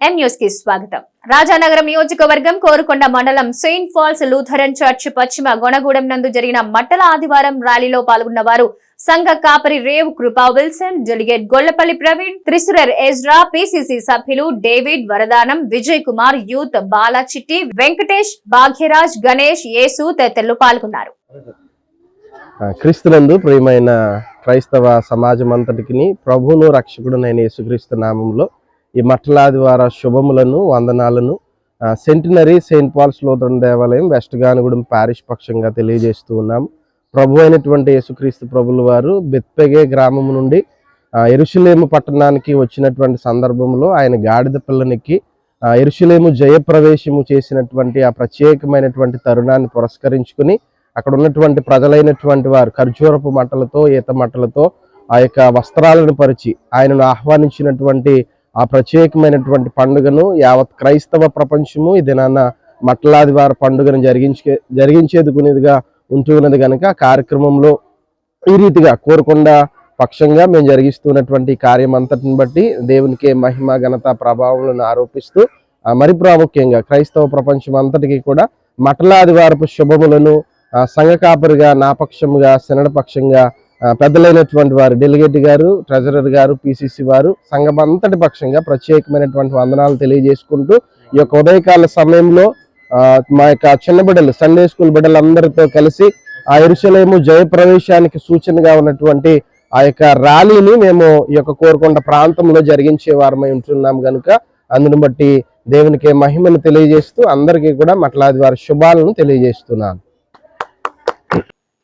ఎం న్యూస్కి స్వాగతం. రాజానగరం నియోజకవర్గం కోరుకొండ మండలం సెయింట్ ఫాల్స్ లూథరన్ చర్చ్ పశ్చిమ గొనగూడెం నందు జరిగిన మట్టల ఆదివారం ర్యాలీలో పాల్గొన్న వారు సంఘ కాపరి Rev Krupa Wilson delegate Gollapalli Praveen treasurer Ezra PCC సభ్యులు డేవిడ్ వరదానం విజయ్ కుమార్ యూత్ బాలాచిట్టి వెంకటేష్ భాగ్యరాజ్ గణేష్ యేసు తదితరులు పాల్గొన్నారు. క్రీస్తునందు ప్రియమైన క్రైస్తవ సమాజం అంతటికి ప్రభువును రక్షకుడునైన యేసుక్రీస్తు నామంలో ఈ మట్టలాదివార శుభములను వందనాలను సెంటినరీ సెయింట్ పాల్స్ లోతరన్ దేవాలయం వెస్ట్ గానుగూడెం పారిష్ పక్షంగా తెలియజేస్తూ ఉన్నాము ప్రభు అయినటువంటి యేసుక్రీస్తు ప్రభుల వారు బెత్పెగే గ్రామం నుండి ఎరుషులేము పట్టణానికి వచ్చినటువంటి సందర్భంలో ఆయన గాడిద పిల్లనికి ఎరుషులేము జయప్రవేశము చేసినటువంటి ఆ ప్రత్యేకమైనటువంటి తరుణాన్ని పురస్కరించుకుని అక్కడ ఉన్నటువంటి ప్రజలైనటువంటి వారు ఖర్జూరపు మట్టలతో ఈత మట్టలతో ఆ యొక్క వస్త్రాలను పరిచి ఆయనను ఆహ్వానించినటువంటి ఆ ప్రత్యేకమైనటువంటి పండుగను యావత్ క్రైస్తవ ప్రపంచము ఈ దినాన మట్లాదివార పండుగను జరిగించే జరిగించేదుకునేదిగా ఉంటూ ఉన్నది కనుక కార్యక్రమంలో ఈ రీతిగా కోరకుండా పక్షంగా మేము జరిగిస్తున్నటువంటి కార్యం అంతటిని బట్టి దేవునికి మహిమ ఘనత ప్రభావములను ఆరోపిస్తూ మరి ప్రాముఖ్యంగా క్రైస్తవ ప్రపంచం అంతటికి కూడా మటలాదివారపు శుభములను ఆ, సంఘ కాపరిగా పెద్దలైనటువంటి వారు డెలిగేట్ గారు ట్రెజరర్ గారు పిసిసి వారు సంఘం అంతటి పక్షంగా ప్రత్యేకమైనటువంటి వందనాలు తెలియజేసుకుంటూ ఈ యొక్క ఉదయకాల సమయంలో మా యొక్క చిన్న బిడ్డలు సండే స్కూల్ బిడ్డలందరితో కలిసి ఆ ఎరుసలేము జయప్రవేశానికి సూచనగా ఉన్నటువంటి ఆ యొక్క ర్యాలీని మేము ఈ యొక్క కోరుకొండ ప్రాంతంలో జరిగించే వారమై ఉంటున్నాం కనుక అందును బట్టి దేవునికి మహిమను తెలియజేస్తూ అందరికీ కూడా మట్లాది వారి శుభాలను తెలియజేస్తున్నాను.